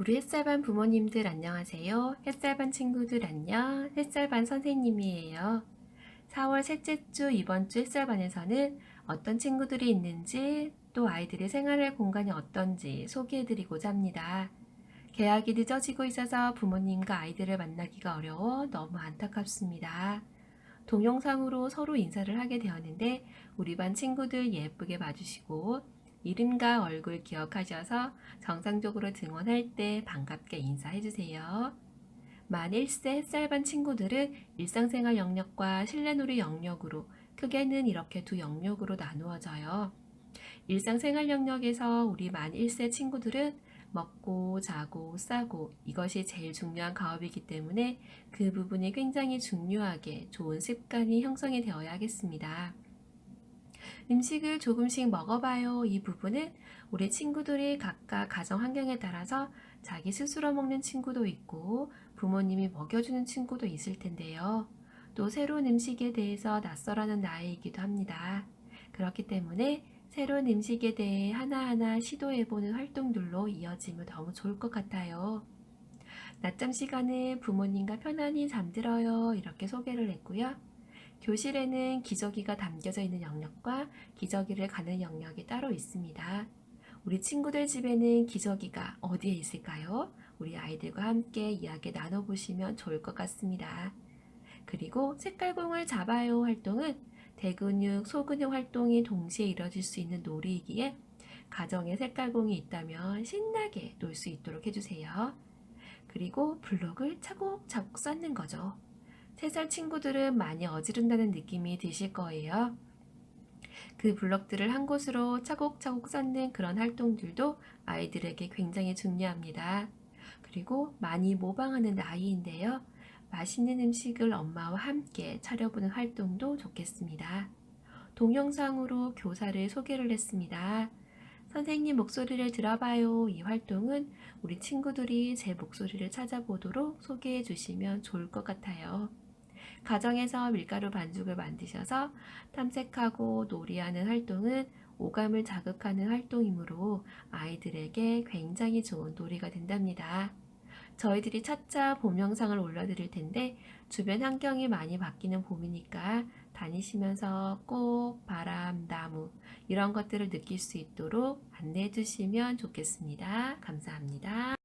우리 햇살반 부모님들 안녕하세요. 햇살반 친구들 안녕. 햇살반 선생님이에요. 4월 셋째 주 이번 주 햇살반에서는 어떤 친구들이 있는지 또 아이들의 생활할 공간이 어떤지 소개해드리고자 합니다. 개학이 늦어지고 있어서 부모님과 아이들을 만나기가 어려워 너무 안타깝습니다. 동영상으로 서로 인사를 하게 되었는데 우리 반 친구들 예쁘게 봐주시고 이름과 얼굴 기억하셔서 정상적으로 등원할 때 반갑게 인사해주세요. 만 1세 햇살반 친구들은 일상생활 영역과 실내놀이 영역으로 크게는 이렇게 두 영역으로 나누어져요. 일상생활 영역에서 우리 만 1세 친구들은 먹고 자고 싸고 이것이 제일 중요한 가업이기 때문에 그 부분이 굉장히 중요하게 좋은 습관이 형성이 되어야 하겠습니다. 음식을 조금씩 먹어봐요. 이 부분은 우리 친구들이 각각 가정 환경에 따라서 자기 스스로 먹는 친구도 있고 부모님이 먹여주는 친구도 있을 텐데요. 또 새로운 음식에 대해서 낯설어하는 나이이기도 합니다. 그렇기 때문에 새로운 음식에 대해 하나하나 시도해보는 활동들로 이어지면 너무 좋을 것 같아요. 낮잠 시간에 부모님과 편안히 잠들어요. 이렇게 소개를 했고요. 교실에는 기저귀가 담겨져 있는 영역과 기저귀를 가는 영역이 따로 있습니다. 우리 친구들 집에는 기저귀가 어디에 있을까요? 우리 아이들과 함께 이야기 나눠보시면 좋을 것 같습니다. 그리고 색깔공을 잡아요 활동은 대근육, 소근육 활동이 동시에 이뤄질 수 있는 놀이이기에 가정에 색깔공이 있다면 신나게 놀 수 있도록 해주세요. 그리고 블록을 차곡차곡 쌓는 거죠. 3살 친구들은 많이 어지른다는 느낌이 드실 거예요. 그 블럭들을 한 곳으로 차곡차곡 쌓는 그런 활동들도 아이들에게 굉장히 중요합니다. 그리고 많이 모방하는 나이인데요. 맛있는 음식을 엄마와 함께 차려보는 활동도 좋겠습니다. 동영상으로 교사를 소개를 했습니다. 선생님 목소리를 들어봐요. 이 활동은 우리 친구들이 제 목소리를 찾아보도록 소개해 주시면 좋을 것 같아요. 가정에서 밀가루 반죽을 만드셔서 탐색하고 놀이하는 활동은 오감을 자극하는 활동이므로 아이들에게 굉장히 좋은 놀이가 된답니다. 저희들이 차차 봄 영상을 올려드릴 텐데 주변 환경이 많이 바뀌는 봄이니까 다니시면서 꽃, 바람, 나무 이런 것들을 느낄 수 있도록 안내해 주시면 좋겠습니다. 감사합니다.